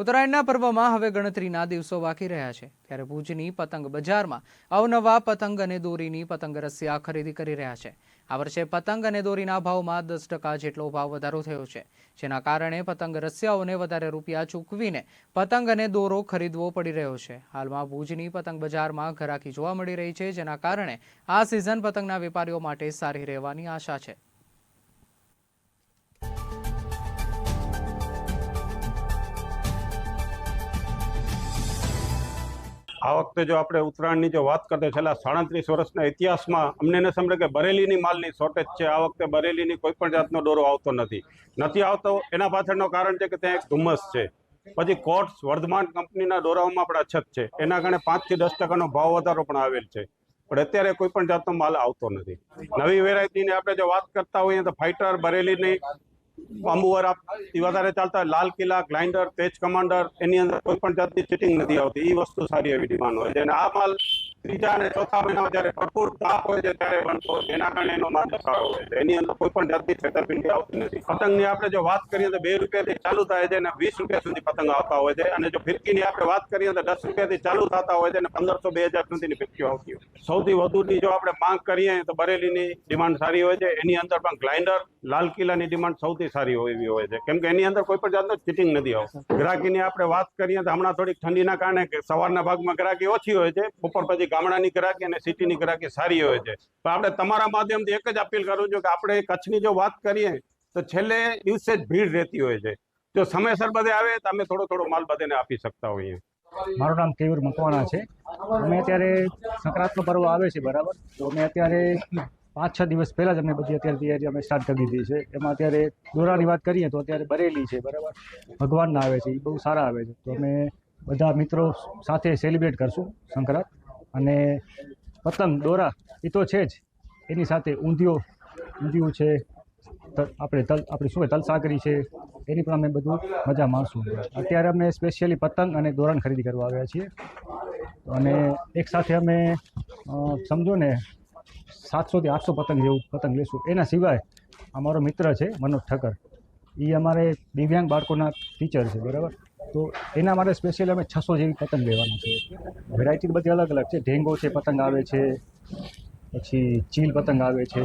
ઉત્તરાયણના પર્વમાં હવે ગણતરીના દિવસો બાકી રહ્યા છે. ત્યારે ભુજની પતંગ બજારમાં અવનવા પતંગ અને દોરીની પતંગ રસિયા ખરીદી કરી રહ્યા છે. આ વર્ષે પતંગ અને દોરીના ભાવમાં દસ ટકા જેટલો ભાવ વધારો થયો છે. જેના કારણે પતંગ રસિયાઓને વધારે રૂપિયા ચૂકવીને પતંગ અને દોરો ખરીદવો પડી રહ્યો છે. હાલમાં ભુજની પતંગ બજારમાં ઘરાકી જોવા મળી રહી છે, જેના કારણે આ સિઝન પતંગના વેપારીઓ માટે સારી રહેવાની આશા છે. આ વખતે જો આપણે ઉત્તરાયણની જો વાત કરતા છેલ્લા સાડત્રીસ વર્ષના ઇતિહાસમાં અમને ન સમજે કે બરેલીની માલની શોર્ટેજ છે. આ વખતે બરેલીની કોઈ પણ જાતનો દોરો આવતો નથી. નથી આવતો એના પાછળનો કારણ છે કે ત્યાં એક ધુમ્મસ છે. પછી કોટ્સ વર્ધમાન કંપનીના દોરાઓમાં પણ અછત છે. એના કારણે પાંચથી દસ ટકાનો ભાવ વધારો પણ આવેલ છે. પણ અત્યારે કોઈ પણ જાતનો માલ આવતો નથી. નવી વેરાયટીની આપણે જો વાત કરતા હોઈએ તો ફાઇટર બરેલીની બાંબુવરા એ ચાલતા લાલ કિલ્લા, ગ્લાઇન્ડર તેજ કમાન્ડર, એની અંદર કોઈ પણ જાતની ચીટિંગ નથી આવતી. એ વસ્તુ સારી એવી ડિમાન્ડ હોય. છે અને આ માલ ત્રીજા અને ચોથા મહિનામાં જ્યારે ભરપૂર તાપ હોય છે ત્યારે બનતો એના કારણે એનો માલ સારો હોય છે. એની અંદર કોઈ પણ જાતની છેતરપિંડી આવતી નથી. પતંગની આપણે જો વાત કરીએ તો બે રૂપિયાથી ચાલુ થાય છે અને વીસ રૂપિયા સુધી પતંગ આવતા હોય છે. અને જો ફિરકીની આપણે વાત કરીએ તો દસ રૂપિયાથી ચાલુ થતા હોય છે અને પંદરસો બે હજાર સુધીની ફિરકીઓ આવતી હોય. સૌથી વધુની જો આપણે માંગ કરીએ તો બરેલીની ડિમાન્ડ સારી હોય છે. એની અંદર પણ ગ્લાઇન્ડર લાલ કિલ્લાની ડિમાન્ડ સૌથી સારી હોય એવી હોય છે. કેમ કે એની અંદર કોઈ પણ જાતનું ચીટિંગ નથી આવતું. ગ્રાહકીની આપણે વાત કરીએ તો હમણાં થોડીક ઠંડીના કારણે સવારના ભાગમાં ગ્રાહકી ઓછી હોય છે બપોર પછી ગામડાની ગ્રાહકી અને સિટીની ગ્રાહકી સારી હોય છે. પણ આપણે તમારા માધ્યમથી એક જ અપીલ કરું છું કે આપણે કચ્છની જો વાત કરીએ તો છેલ્લે દિવસે જ ભીડ રહેતી હોય છે. જો સમયસર બધે આવે તો અમે થોડો થોડો માલ બધાને આપી શકતા હોઈએ. મારું નામ કેયુર મકવાણા છે. અમે અત્યારે સંક્રાંતનો પર્વ આવે છે બરાબર? તો અમે અત્યારે પાંચ છ દિવસ પહેલાં જ અમે બધી અત્યારે તૈયારી અમે સ્ટાર્ટ કરી દીધી છે. એમાં અત્યારે દોરાની વાત કરીએ તો અત્યારે બરેલી છે, બરાબર? ભગવાનના આવે છે, એ બહુ સારા આવે છે. તો અમે બધા મિત્રો સાથે સેલિબ્રેટ કરશું સંક્રાંત. અને પતંગ, દોરા, એ તો છે જ. એની સાથે ઊંધિયો, ઊંધિયું છે આપણે તલ, આપણે શું કહેવાય તલ છે, એની પણ અમે બધું મજા માણશું. અત્યારે અમે સ્પેશિયલી પતંગ અને દોરણ ખરીદી કરવા આવ્યા છીએ. અને એક સાથે અમે સમજો ને સાતસોથી આઠસો પતંગ જેવું પતંગ લેશું. એના સિવાય અમારો મિત્ર છે મનોજ ઠક્કર. એ અમારે દિવ્યાંગ બાળકોના ટીચર છે, બરાબર? તો એના માટે સ્પેશિયલ અમે છસો જેવી પતંગ લેવાના છે વેરાયટી બધી અલગ અલગ છે. ઢેંગો છે, પતંગ આવે છે. પછી ચીલ પતંગ આવે છે.